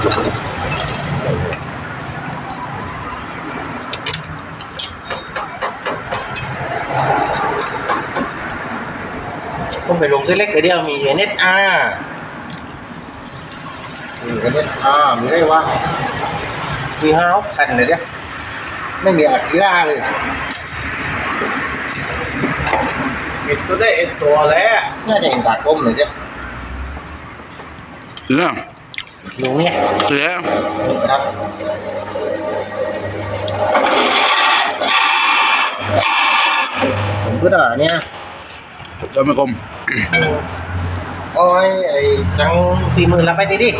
ผมไปลงเส้นเล็กแต่เดียวมีเน็ตอาร์มีเน็ตอาร์มีได้ว่ามีห้าหกพันเลยเนี่ยไม่มีอากิระเลยปิดตัวได้เอ็นตัวแล้วน่าจะเห็นกากลมเลยเนี่ยเสือลุงเนี่ยเสือครับผมก็ด่าเนี่ยเจ้าไม่กลมโอ้ยไอ้จังฝีมือรับไปดิดิ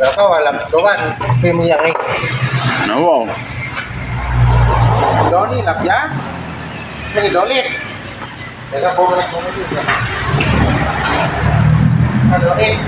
แล้วก็ว่ารับตัวบ้านฝีมืออย่างนี้หนาวบอก đó đi lập giá thì đó lên để các cô này không có gì cả à, đó lên haluin.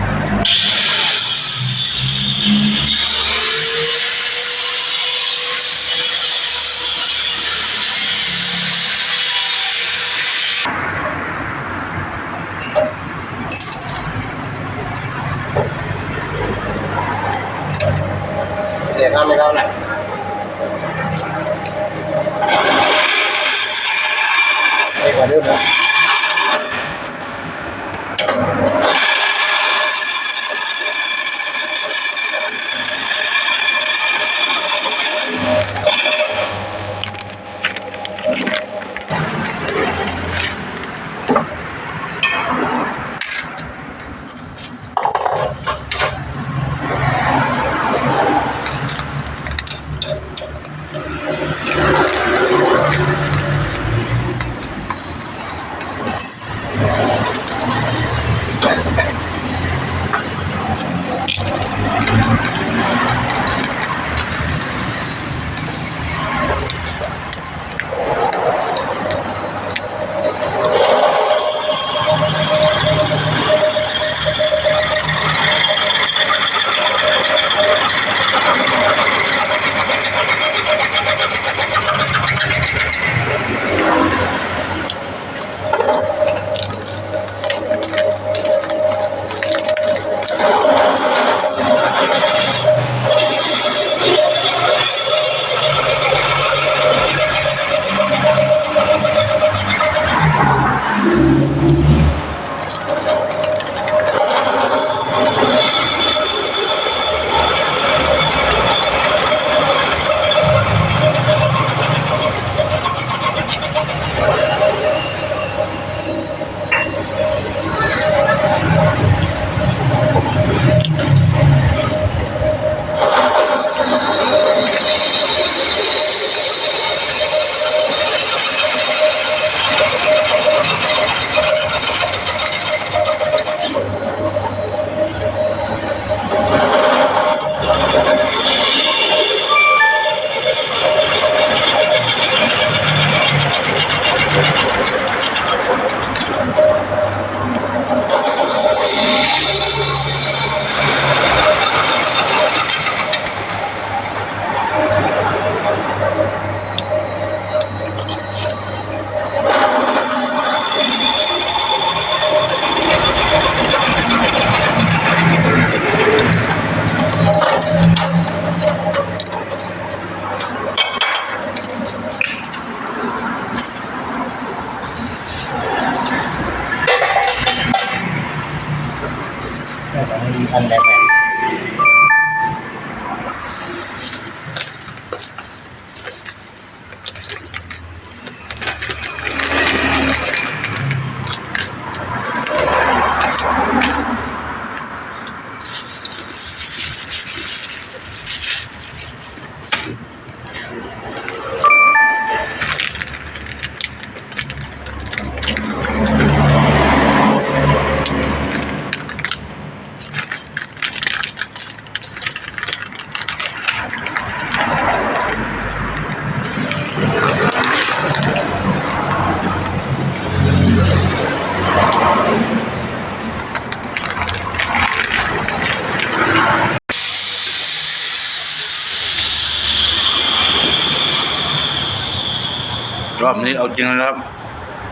นี้เอาจริงนะครับ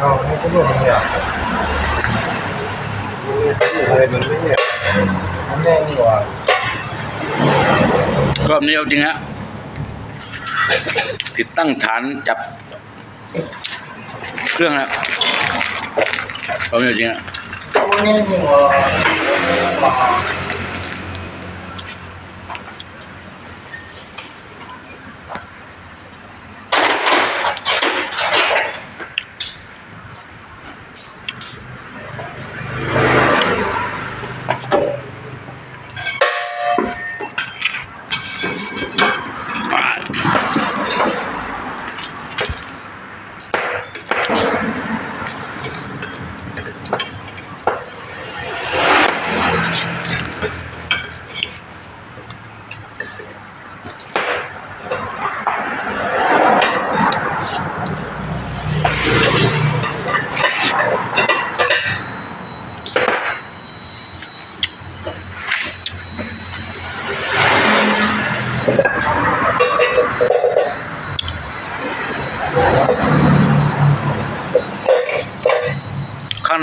Ờ, không có đồ gì à? Người mình mới nhỉ? มันแน่นี่ว่ารอบนี้เอาจริงฮะติดตั้งฐานจับ เครื่องแล้วรอบนี้เอาจริงฮะ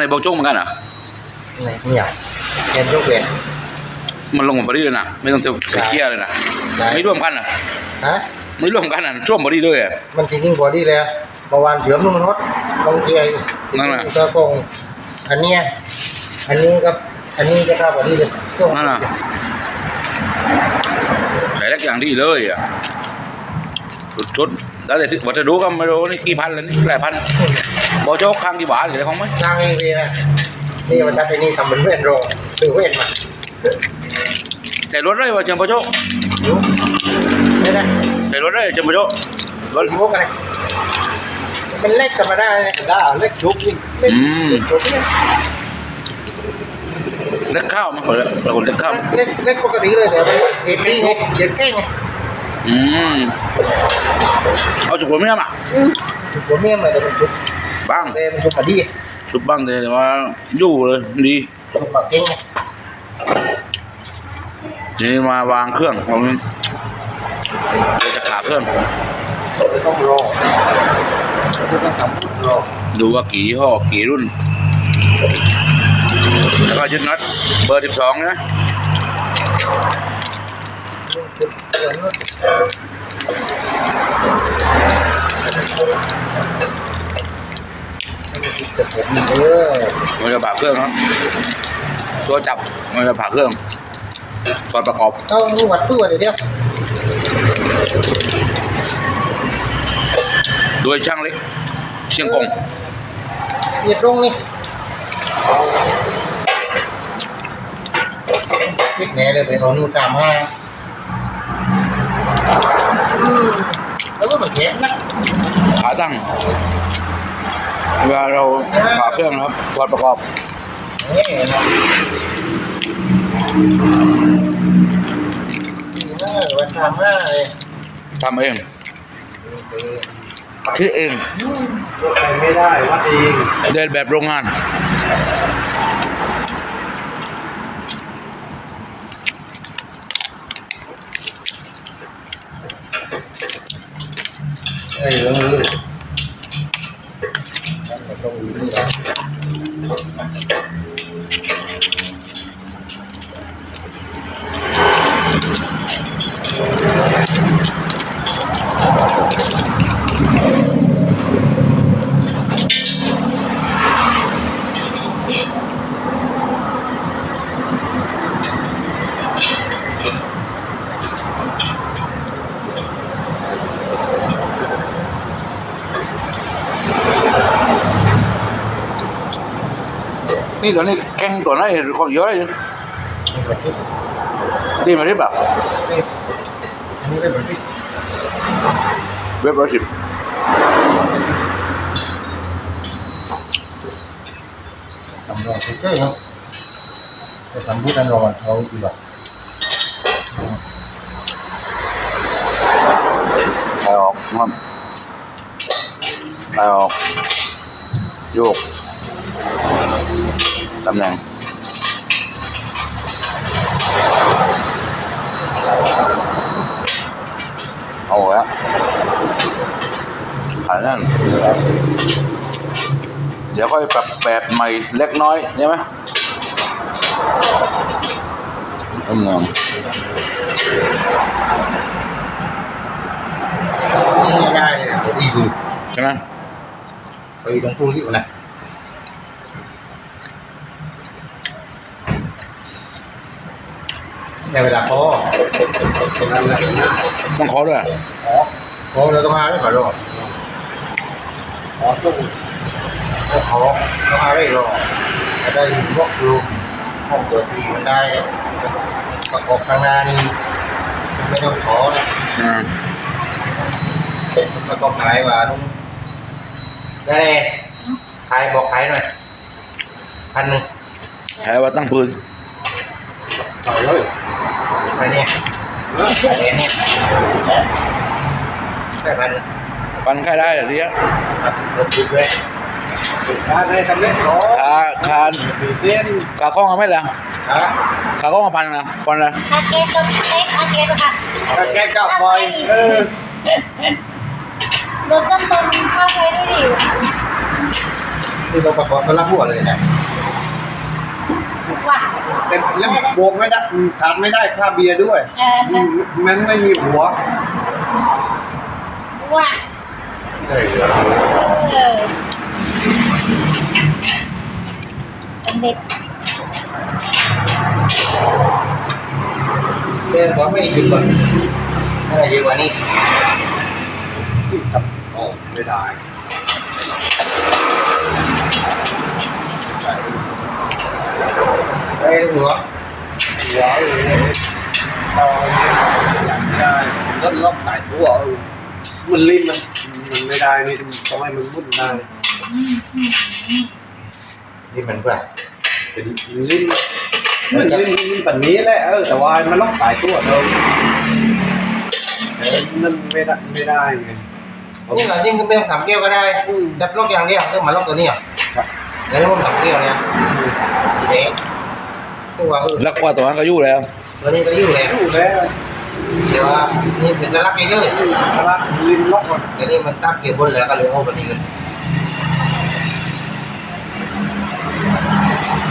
มันแน่นี่ว่าข้างในโบกจุ้งเหมือนกันเหรอะไหนเนี่ยเรียนยกเว้นมันลงมาพอดีเลยนะไม่ต้องเทเกียร์เลยนะได้ไม่ร่วมกันอะฮะไม่ร่วมกันอะช่วงพอดีเลยอะมันจริงๆพอดีแล้วเมื่อวานเฉือมนุ่มรถลงเกียร์อยู่นั่นแหละก็คงอันเนี้ยอันนี้กับ อันนี้จะเข้าพอดีเลยช่วงนั่นน่ะหลายอย่างดีเลยอะชุดๆแล้วแต่ที่วัสดุก็ไม่รู้นี่กี่พันแล้วนี่หลายพันโบโจ๊กข้างกี่บาทหรืออะไรของไหมสร้างเองเลยนะนี่มันจะไปนี่ทำเป็นเว้นโรงซื้อเว้นมาแต่รถได้ว่าเจมโบโจ๊กอยู่ไม่ได้แต่รถได้เจมโบโจ๊กรรถถมุกอะไรเป็นเล็กธรรมดาเลยได้เล็กชุบนี่เล็กอืมเล็กตัวเนี่ยเล็กข้าวมาคนละเราคนเล็กข้าวเล็กเล็กปกติเลยแต่มันเห็ดนี่ไงเห็ดแค่ไงอืมเอาจุกหัวเมียมาถูกหัวเมียมาแต่มันถูก บ้างแต่มันถูกมาดีจุบบ้างแต่ว่าอยู่เลยดีถูกปากเก่งไงนี่มาวางเครื่องผมเดี๋ยวจะขาเครื่องจะต้องรอจะต้องทำรอดูว่ากี่ยี่ห้อกี่รุ่น แล้วก็ยึดน็อตเบอร์สิบสองนะเออมันจะผ่าเครื่องครับ ตัวจับมันจะผ่าเครื่องตอนประกอบเอานี่วัดตู้เดี๋ยวเดียวโดยช่างเล็กเชียงกงเหยียดตรงนี่นิดแหน่เลยไปเอานู่นสามห้าแล้วก็มันแข็งนะขาตั้ง เวลาเราผ่าเครื่องนะครับตอนประกอบนี่นะนี่นะวันสามห้าเลยทำเองคิดเองรถไปไม่ได้วัดเองเดินแบบโรงงานเอ้ยลงมือนั่นมันต้องอยู่นี่นะ นี่ตัวนี้แข่งตัวไหนคนเยอะเลยนี่มันชิดดีมาได้แบบนี่อันนี้เป็นแบบชิดเว็บร้อยสิบทำรองเฉยๆเนาะจะทำพูดนั้นรอเอาจริงป่ะไล่ออกครับไล่ออกโยก ตำแหน่งเอาละขายนั่น เดี๋ยวค่อยปรับแบบใหม่เล็กน้อยใช่ไหมต้มงองนี่ง่ายๆเลยพอดีคือใช่ไหมพอดีตรงคู่ที่อยู่นะ ในเวลาพอนั่นแหละนะต้องขอด้วยพอเราต้องหาได้ก่อนหรอขอต้องถ้าขอต้องหาได้หรอจะได้พวกซูมห้องเปิดทีมันได้ประกอบข้างหน้านี่ไม่ต้องขอนะอ่าประกอบขายว่านุ่งได้ขายบอกขายหน่อยพันหนึ่งแพ้ว่าตั้งปืนเอาเลย ไปเนี่ยขายเนี่ยใช่พันหนึ่งปันค่ายได้เหรอเดียวครับรถติดด้วยถ้าได้ทำเล็กขอค่าค่าปีเส้นค่าข้องเอาไหม่ละฮะค่าข้องเอาพันนะพันละอาเกตต้องเอ็กอาเกตค่ะถ้าแกกลับไปเออรถต้นต้นเข้าไปด้วยดิที่เราประกอบสลับหัวเลยนะ ว่ะแต่แล้วบวกไม่ได้ขาดไม่ได้ค่าเบียร์ด้วยเอออืมมันไม่มีหัวว่ะเฮ้ยเออสำเร็จเดินขอไม่จุดก่อนอะไรเยอะกว่านี้กับโอ้ไม่ได้ อะไรหัวหัวเลยต่ออย่างไม่ได้รถล็อกสายตัวเออมันลิ้นมันมันไม่ได้นี่ต้องให้มันมุ่นได้นี่มันเพื่อเป็นลิ้นมัน ต่ว่ามันล็อกสายตัวเดิมเออนั่นไม่ได้ไม่ได้ไงนี่เราจริงก็ไม่ต้องทำเกี้ยวก็ได้จับล็อกอย่างเดียวก็มาล็อกตัวนี้อะครับเดี๋ยวผมทำเกี้ยวเนี่ยทีนี้ตัวเออรักกว่าตัวนั้นก็อยู่แล้ว ตัวนี้ก็อยู่แล้วอยู่แล้วเดี๋ยวว่านี่เป็นรักเยอะแต่ว่าลิ้นล็อกมันๆแต่นี่มันตั้งเกียร์บนแล้วก็เลยโอ้วันนี้กัน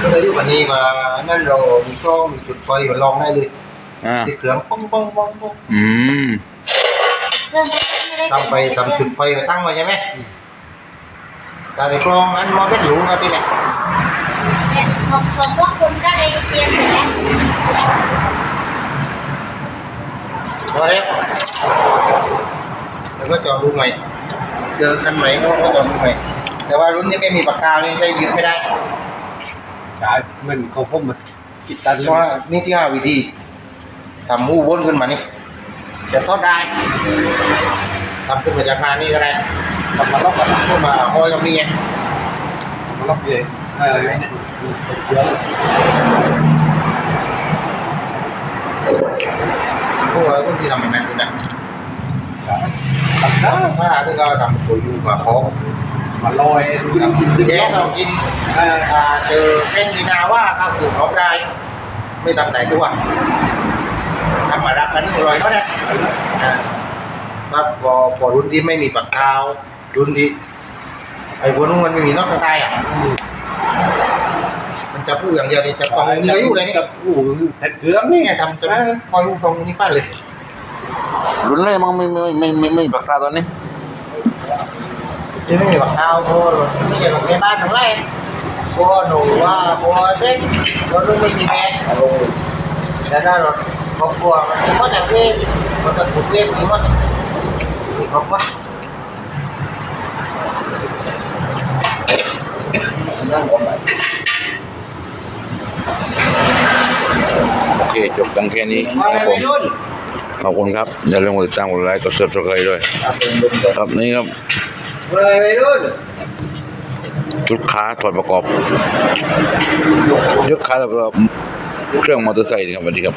ก็เลยอยู่วันนี้มานั่นเรามีกล้องมีจุดไฟมันลองได้เลยอ่าติดเครื่องป้องป้องป้องป้องอืมเริ่มไม่ได้ทำไปทำจุดไฟไปตั้งไว้ใช่ไหมแต่ในกล้องอันมอเป็นหลุมก็ที่แหละเนี่ยของของพวกคุณก็ได้เตรียมเสร็จแล้ว พอแล้วแล้ว ก็จอดดูใหม่เจอคันใหม่ก็ก็จอดดูใหม่แต่ว่ารุ่นนี้ไม่มีปากกานี่ใช้ยืมไม่ได้ใช่มันของผมมันกิดตันเพเลยราะว่านี่ที่ห้าวิธีทำมูวนขึ้นมานี่จะทอดได้ทำขึ้นมาจากคานี่ก็ได้ทำมาล็อกมันขึ้นมาห้อยกับนี่ไงมาล็อกเองเออเยอะพวกเราที่ทำมันนั่นด้วยนะ ทำได้ถ้าที่ก็ทำตัวอยู่มาพบมาลอยแย่ต้องกินเออเป้งดีนาว่าก็คือครบได้ ไม่ทำไหนตัวทำมารับมันอร่อยเนาเนี่ยอ่าถ้าพอพอรุ่นที่ไม่มีปากกาวรุ่นที่ไอ้พวกนู้นมันไม่มีนอกกระต่ายอะมันจะพูดอย่างเดียวนี่จะกองเนื้ออยู่เลยนี่กับหูแผ่นเกลือนี่ไงทำจะคอยทรงนี่ป้าเลยรุ่งไม่ไม่ไม่ไม่ไม่มีปากกาตอนนี้ที่ป้าเด็ก พอลูกไม่มีแม่แต่ถ้ารถครอบครัวมันมีหมดอย่างเวทมันก็ถูกเวทมีหมดมีครบหมดโอเคจบกันแค่นี้ว่าคไงรับผวัมยรุ่น ขอบคุณครับ อย่าลืมกดติดตามกดไลค์กดซับสไครต์ด้วย ครับนี่ครับอะไรไปรุ่นลูกค้าถอดประกอบลูกค้าแล้วก็เครื่องมอเตอร์ไซค์นะครับสวัสดีครับ